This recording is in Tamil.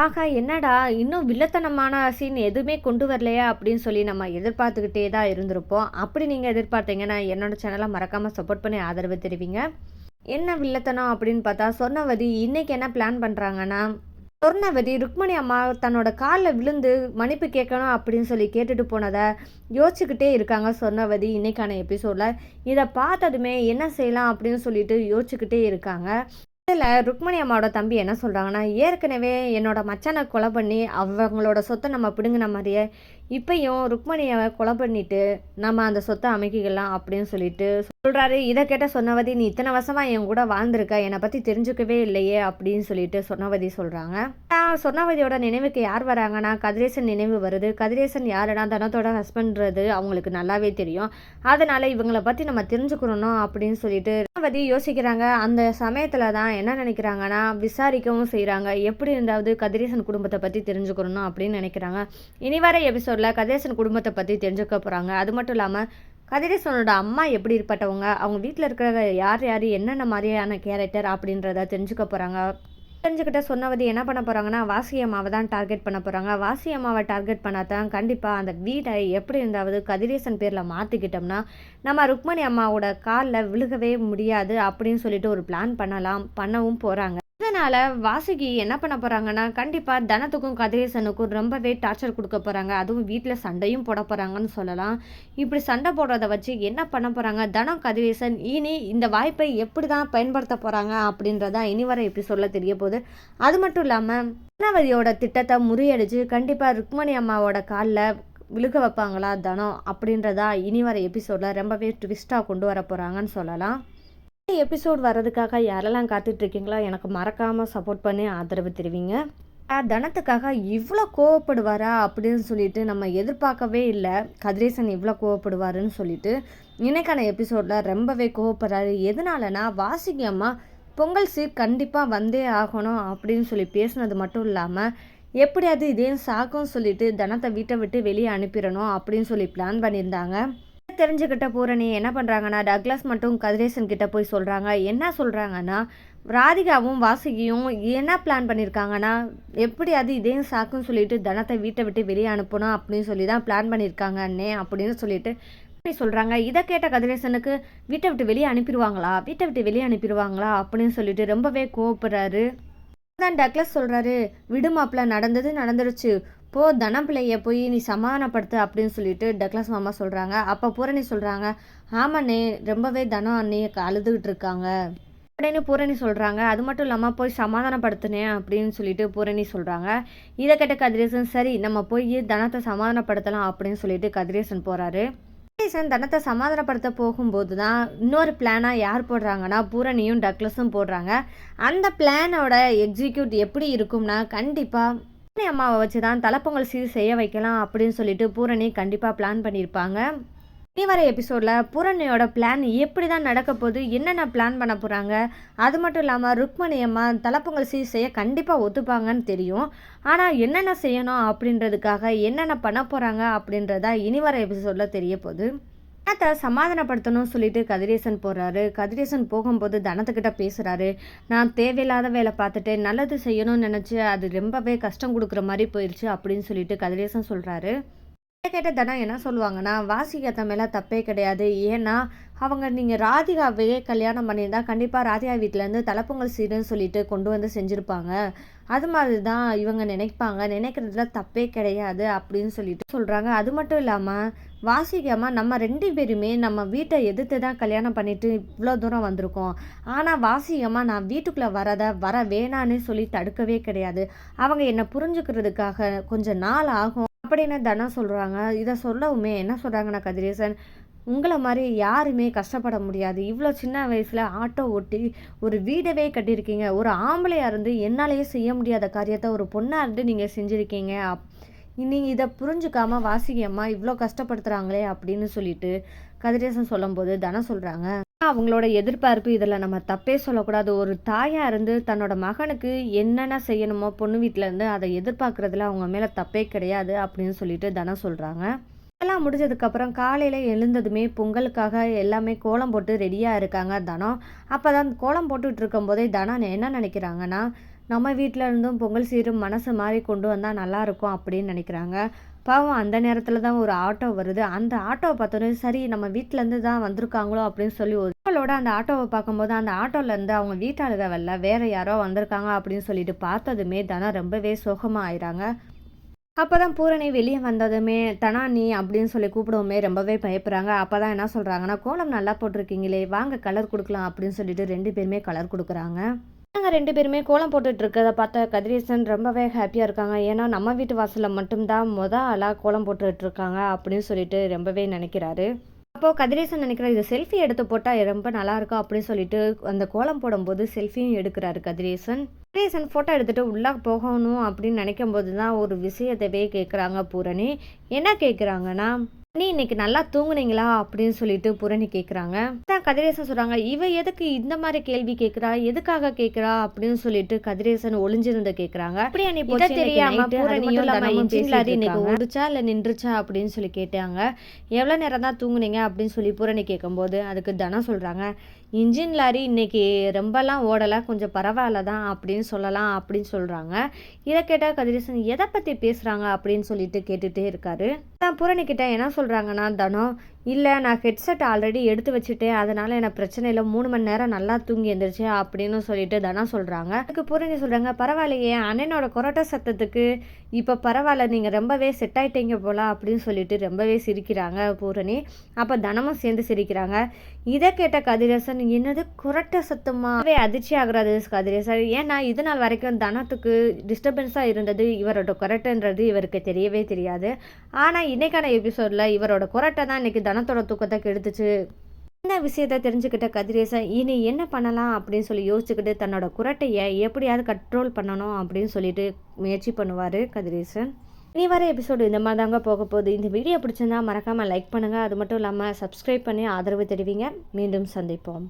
ஆகா என்னடா இன்னும் வில்லத்தனமான சீன் எதுவுமே கொண்டு வரலையா அப்படின்னு சொல்லி நம்ம எதிர்பார்த்துக்கிட்டே தான் இருந்திருப்போம். அப்படி நீங்கள் எதிர்பார்த்தீங்கன்னா என்னோட சேனலை மறக்காமல் சப்போர்ட் பண்ணி ஆதரவு தெரிவிங்க. என்ன வில்லத்தனம் அப்படின்னு பார்த்தா சொன்னவதி இன்னைக்கு என்ன பிளான் பண்ணுறாங்கன்னா சொர்ணவதி ருக்மணி அம்மா தன்னோட காலில் விழுந்து மன்னிப்பு கேட்கணும் அப்படின்னு சொல்லி கேட்டுட்டு போனதை யோசிச்சுக்கிட்டே இருக்காங்க சொர்ணவதி இன்னைக்கான எபிசோடில் இதை பார்த்ததுமே என்ன செய்யலாம் அப்படின்னு சொல்லிட்டு யோசிச்சுக்கிட்டே இருக்காங்க. இதில் ருக்மணி அம்மாவோட தம்பி என்ன சொல்கிறாங்கன்னா ஏற்கனவே என்னோட மச்சானை கொலை பண்ணி அவங்களோட சொத்தை நம்ம பிடுங்கின மாதிரியே இப்பையும் ருக்மணியை கொலை பண்ணிட்டு நம்ம அந்த சொத்தை அமைக்கிக்கலாம் அப்படின்னு சொல்லிட்டு சொல்கிறாரு இதை கேட்ட சொன்னவதி நீ இத்தனை வருஷமாக என் கூட வாழ்ந்திருக்க என்னை பற்றி தெரிஞ்சுக்கவே இல்லையே அப்படின்னு சொல்லிட்டு சொன்னவதி சொல்கிறாங்க சொன்னவதியோட நினைவுக்கு யார் வராங்கன்னா கதிரேசன் நினைவு வருது. கதிரேசன் யாருன்னா தனத்தோட ஹஸ்பண்ட்றது அவங்களுக்கு நல்லாவே தெரியும். அதனால் இவங்களை பற்றி நம்ம தெரிஞ்சுக்கணும் அப்படின்னு சொல்லிட்டு சொன்னவதி யோசிக்கிறாங்க. அந்த சமயத்தில் தான் என்ன நினைக்கிறாங்கன்னா விசாரிக்கவும் செய்கிறாங்க எப்படி இருந்தாவது கதிரேசன் குடும்பத்தை பற்றி தெரிஞ்சுக்கணும் அப்படின்னு நினைக்கிறாங்க. இனி வர எபிசோடில் கதிரேசன் குடும்பத்தை பற்றி தெரிஞ்சுக்க போகிறாங்க அது மட்டும் இல்லாமல் கதிரேசனோட அம்மா எப்படி இருப்பட்டவங்க அவங்க வீட்டில் இருக்கிற யார் யார் என்னென்ன மாதிரியான கேரக்டர் அப்படின்றத தெரிஞ்சுக்க போகிறாங்க தெரிஞ்சுக்கிட்ட சொன்னவது என்ன பண்ண போகிறாங்கன்னா வாசி அம்மாவை தான் டார்கெட் பண்ண போகிறாங்க வாசி அம்மாவை டார்கெட் பண்ணால் தான் கண்டிப்பாக அந்த வீடை எப்படி இருந்தாவது கதிரேசன் பேரில் மாற்றிக்கிட்டோம்னா நம்ம ருக்மணி அம்மாவோட காலில் விழுகவே முடியாது அப்படின்னு சொல்லிட்டு ஒரு பிளான் பண்ணலாம் பண்ணவும் போகிறாங்க இதனால் வாசுகி என்ன பண்ண போகிறாங்கன்னா கண்டிப்பாக தனத்துக்கும் கதிரேசனுக்கும் ரொம்பவே டார்ச்சர் கொடுக்க போகிறாங்க அதுவும் வீட்டில் சண்டையும் போட போகிறாங்கன்னு சொல்லலாம். இப்படி சண்டை போடுறத வச்சு என்ன பண்ண போகிறாங்க தனம் கதிரேசன் இனி இந்த வாய்ப்பை எப்படி தான் பயன்படுத்த போகிறாங்க அப்படின்றதான் இனி வர எப்படி சொல்ல தெரிய போகுது. அது மட்டும் இல்லாமல் கணவதியோட திட்டத்தை முறியடிச்சு கண்டிப்பாக ருக்மணி அம்மாவோட காலில் விழுக வைப்பாங்களா தனம் அப்படின்றதா இனி வர எபிசோடில் ரொம்பவே ட்விஸ்ட்டாக கொண்டு வர போகிறாங்கன்னு சொல்லலாம். எபிசோட் வர்றதுக்காக யாரெல்லாம் காத்துட்ருக்கீங்களோ எனக்கு மறக்காமல் சப்போர்ட் பண்ணி ஆதரவு தெரிவிங்க. தனத்துக்காக இவ்வளோ கோவப்படுவாரா அப்படின்னு சொல்லிட்டு நம்ம எதிர்பார்க்கவே இல்லை. கதிரேசன் இவ்வளோ கோவப்படுவாருன்னு சொல்லிட்டு இன்னைக்கான எபிசோடில் ரொம்பவே கோவப்படுறாரு. எதனாலனா வாசிக்கு அம்மா பொங்கல் சீர் கண்டிப்பாக வந்தே ஆகணும் அப்படின்னு சொல்லி பேசுனது மட்டும் இல்லாமல் எப்படியாவது இதே சாக்கும் சொல்லிட்டு தனத்தை வீட்டை விட்டு வெளியே அனுப்பிடணும் அப்படின்னு சொல்லி பிளான் பண்ணியிருந்தாங்க. தெரிஞ்சுக்கிட்ட பூரணி என்ன பண்ணுறாங்கன்னா டக்ளஸ் மட்டும் கதிரேசன் கிட்ட போய் சொல்கிறாங்க என்ன சொல்கிறாங்கன்னா ராதிகாவும் வாசுகியும் என்ன பிளான் பண்ணியிருக்காங்கன்னா எப்படி அது இதையும் சாக்குன்னு சொல்லிட்டு தனத்தை வீட்டை விட்டு வெளியே அனுப்பணும் அப்படின்னு சொல்லி தான் பிளான் பண்ணியிருக்காங்க அண்ணே அப்படின்னு சொல்லிட்டு சொல்கிறாங்க இதை கேட்ட கதிரேசனுக்கு வீட்டை விட்டு வெளியே அனுப்பிடுவாங்களா? வீட்டை விட்டு வெளியே அனுப்பிடுவாங்களா? அப்படின்னு சொல்லிட்டு ரொம்பவே கோவப்படுறாரு. தான் டக்ளஸ் சொல்கிறாரு விடுமாப்பில் நடந்தது நடந்துருச்சு. போ தனப்பிள்ளையை போய் நீ சமாதானப்படுத்து அப்படின்னு சொல்லிட்டு டக்ளஸ் மாமா சொல்கிறாங்க அப்போ பூரணி சொல்கிறாங்க ஆமாண்ணே ரொம்பவே தனம் அண்ணே அழுதுகிட்டு இருக்காங்க. அப்படின்னு பூரணி சொல்கிறாங்க அது மட்டும் இல்லாமல் போய் சமாதானப்படுத்தினேன் அப்படின்னு சொல்லிட்டு பூரணி சொல்கிறாங்க இதை கேட்ட கதிரேசன் சரி நம்ம போய் தனத்தை சமாதானப்படுத்தலாம் அப்படின்னு சொல்லிட்டு கதிரேசன் போகிறாரு கதிரேசன் தனத்தை சமாதானப்படுத்த போகும்போது தான் இன்னொரு பிளானாக யார் போடுறாங்கன்னா பூரணியும் டக்ளஸும் போடுறாங்க. அந்த பிளானோட எக்ஸிக்யூட் எப்படி இருக்கும்னா கண்டிப்பாக பூரணி அம்மாவை வச்சு தான் தலைப்பொங்கல் சீர் செய்ய வைக்கலாம் அப்படின்னு சொல்லிட்டு பூரணி கண்டிப்பாக பிளான் பண்ணியிருப்பாங்க இனி வர எபிசோடில் பூரணியோட பிளான் எப்படி தான் நடக்க போகுது என்னென்ன பிளான் பண்ண போகிறாங்க அது மட்டும் இல்லாமல் ருக்மணி அம்மா தலைப்பொங்கல் சீர் செய்ய கண்டிப்பாக ஒத்துப்பாங்கன்னு தெரியும். ஆனால் என்னென்ன செய்யணும் அப்படின்றதுக்காக என்னென்ன பண்ண போகிறாங்க அப்படின்றதா இனி வர எபிசோடில் தெரிய போகுது. தனத்தை சமாதானப்படுத்தணும்னு சொல்லிட்டு கதிரேசன் போகிறாரு கதிரேசன் போகும்போது தனத்துக்கிட்ட பேசுகிறாரு நான் தேவையில்லாத வேலை பார்த்துட்டு நல்லது செய்யணும்னு நினச்சி அது ரொம்பவே கஷ்டம் கொடுக்குற மாதிரி போயிடுச்சு அப்படின்னு சொல்லிட்டு கதிரேசன் சொல்கிறாரு கேட்ட தனம் என்ன சொல்லுவாங்கன்னா வாசிகத்தை மேலே தப்பே கிடையாது. ஏன்னா அவங்க நீங்கள் ராதிகாவே கல்யாணம் பண்ணியிருந்தா கண்டிப்பாக ராதிகா வீட்டிலேருந்து தலைப்பொங்கல் சீருன்னு சொல்லிட்டு கொண்டு வந்து செஞ்சுருப்பாங்க. அது மாதிரி தான் இவங்க நினைப்பாங்க. நினைக்கிறதுல தப்பே கிடையாது அப்படின்னு சொல்லிட்டு சொல்கிறாங்க அது மட்டும் இல்லாமல் வாசிகமாக நம்ம ரெண்டு பேருமே நம்ம வீட்டை எதிர்த்து தான் கல்யாணம் பண்ணிட்டு இவ்வளோ தூரம் வந்திருக்கோம். ஆனால் வாசிகமாக நான் வீட்டுக்குள்ளே வரதை வர வேணான்னு சொல்லி தடுக்கவே கிடையாது. அவங்க என்னை புரிஞ்சுக்கிறதுக்காக கொஞ்சம் நாள் ஆகும். அப்படின்னு தனம் சொல்கிறாங்க இதை சொல்லவுமே என்ன சொல்கிறாங்கன்னா கதிரேசன்? உங்களை மாதிரி யாருமே கஷ்டப்பட முடியாது. இவ்வளோ சின்ன வயசில் ஆட்டோ ஓட்டி ஒரு வீடவே கட்டியிருக்கீங்க. ஒரு ஆம்பளையாக இருந்து என்னாலேயே செய்ய முடியாத காரியத்தை ஒரு பொண்ணாக இருந்து நீங்கள் செஞ்சுருக்கீங்க. அப் நீங்கள் இதை புரிஞ்சுக்காமல் வாசிக்கம்மா இவ்வளோ கஷ்டப்படுத்துகிறாங்களே அப்படின்னு சொல்லிட்டு கதிரேசன் சொல்லும்போது தனம் சொல்கிறாங்க அவங்களோட எதிர்பார்ப்பு இதில் நம்ம தப்பே சொல்லக்கூடாது. ஒரு தாயாக இருந்து தன்னோட மகனுக்கு என்னென்ன செய்யணுமோ பொண்ணு வீட்டிலேருந்து அதை எதிர்பார்க்குறதுல அவங்க மேலே தப்பே கிடையாது அப்படின்னு சொல்லிட்டு தனம் சொல்கிறாங்க எல்லாம் முடிஞ்சதுக்கப்புறம் காலையில் எழுந்ததுமே பொங்கலுக்காக எல்லாமே கோலம் போட்டு ரெடியாக இருக்காங்க தனம். அப்போ தான் கோலம் போட்டுட்டு இருக்கும்போதே தனம் என்ன நினைக்கிறாங்கன்னா நம்ம வீட்டில் இருந்தும் பொங்கல் சீரும் மனசு மாதிரி கொண்டு வந்தால் நல்லாயிருக்கும் அப்படின்னு நினைக்கிறாங்க. பாவம் அந்த நேரத்தில் தான் ஒரு ஆட்டோ வருது. அந்த ஆட்டோவை பார்த்தோன்னே சரி நம்ம வீட்டிலேருந்து தான் வந்திருக்காங்களோ அப்படின்னு சொல்லி அவங்களோட அந்த ஆட்டோவை பார்க்கும்போது அந்த ஆட்டோலேருந்து அவங்க வீட்டாளுக வரல வேறு யாரோ வந்திருக்காங்க அப்படின்னு சொல்லிட்டு பார்த்ததுமே தனம் ரொம்பவே சோகமாக ஆயிறாங்க. அப்போ தான் பூரணி வெளியே வந்ததுமே தனா நீ அப்படின்னு சொல்லி கூப்பிடவுமே ரொம்பவே பயப்படுறாங்க அப்போ தான் என்ன சொல்கிறாங்கன்னா கோலம் நல்லா போட்டிருக்கீங்களே வாங்க கலர் கொடுக்கலாம் அப்படின்னு சொல்லிட்டு ரெண்டு பேருமே கலர் கொடுக்குறாங்க. நாங்கள் ரெண்டு பேருமே கோலம் போட்டுட்டு இருக்கிறத பார்த்த கதிரேசன் ரொம்பவே ஹாப்பியாக இருக்காங்க. ஏன்னா நம்ம வீட்டு வாசலில் மட்டும்தான் மொத ஆளாக கோலம் போட்டுட்டு இருக்காங்க அப்படின்னு சொல்லிட்டு ரொம்பவே நினைக்கிறாரு. அப்போது கதிரேசன் நினைக்கிறார் இது செல்ஃபி எடுத்து போட்டால் ரொம்ப நல்லாயிருக்கும் அப்படின்னு சொல்லிட்டு அந்த கோலம் போடும்போது செல்ஃபியும் எடுக்கிறாரு கதிரேசன். கதிரேசன் ஃபோட்டோ எடுத்துகிட்டு உள்ளே போகணும் அப்படின்னு நினைக்கும் போது தான் ஒரு விஷயத்தவே கேட்குறாங்க பூரணி. என்ன கேட்குறாங்கன்னா நீ இன்னைக்கு நல்லா தூங்குனீங்களா அப்படின்னு சொல்லிட்டு பூரணி கேட்குறாங்க தான் கதிரேசன் சொல்கிறாங்க இவ எதுக்கு இந்த மாதிரி கேள்வி கேட்குறா எதுக்காக கேட்குறா அப்படின்னு சொல்லிட்டு கதிரேசன் ஒளிஞ்சிருந்து கேட்குறாங்க அப்படியா நீ இதை தெரியாம இன்னைக்கு ஓடுச்சா இல்லை நின்றுச்சா அப்படின்னு சொல்லி கேட்டாங்க. எவ்வளோ நேரம் தான் தூங்குனீங்க? அப்படின்னு சொல்லி பூரணி கேட்கும்போது அதுக்கு தனம் சொல்கிறாங்க இன்ஜின் லாரி இன்னைக்கு ரொம்பலாம் ஓடலை கொஞ்சம் பரவாயில்ல தான் அப்படின்னு சொல்லலாம் அப்படின்னு சொல்கிறாங்க இதை கேட்டால் கதிரேசன் எதை பற்றி பேசுகிறாங்க அப்படின்னு சொல்லிட்டு கேட்டுகிட்டே இருக்காரு. நான் பூரணி என்ன சொல்கிறாங்கன்னா தனம் இல்லை நான் ஹெட்செட் ஆல்ரெடி எடுத்து வச்சுட்டேன். அதனால் எனக்கு பிரச்சனை இல்லை. மூணு மணி நேரம் நல்லா தூங்கி எழுந்திரிச்சு அப்படின்னு சொல்லிட்டு தனா சொல்கிறாங்க அதுக்கு பூரணி சொல்கிறாங்க பரவாயில்லையே அண்ணனோட கொரோட்டா சத்தத்துக்கு இப்போ பரவாயில்ல நீங்கள் ரொம்பவே செட் ஆகிட்டீங்க போல அப்படின்னு சொல்லிட்டு ரொம்பவே சிரிக்கிறாங்க பூரணி. அப்போ தனமும் சேர்ந்து சிரிக்கிறாங்க. இதை கேட்ட கதிரேசன் என்னது குரட்ட சத்தமாகவே அதிர்ச்சி ஆகுறது கதிரேசன். ஏன்னா இது நாள் வரைக்கும் தனத்துக்கு டிஸ்டர்பன்ஸாக இருந்தது. இவரோட குரட்டைன்றது இவருக்கு தெரியவே தெரியாது. ஆனால் இன்றைக்கான எபிசோடில் இவரோட குரட்டை தான் இன்றைக்கி தனத்தோட தூக்கத்தை கெடுத்துச்சு. இந்த விஷயத்த தெரிஞ்சுக்கிட்ட கதிரேசன் இனி என்ன பண்ணலாம் அப்படின்னு சொல்லி யோசிச்சுக்கிட்டு தன்னோட குரட்டையை எப்படியாவது கண்ட்ரோல் பண்ணணும் அப்படின்னு சொல்லிட்டு முயற்சி பண்ணுவார் கதிரேசன். இனி வர எபிசோடு இந்த மாதிரி தாங்க போக போகுது. இந்த வீடியோ பிடிச்சிருந்தா மறக்காமல் லைக் பண்ணுங்கள் அது மட்டும் இல்லாமல் சப்ஸ்கிரைப் பண்ணி ஆதரவு தெரிவிங்க. மீண்டும் சந்திப்போம்.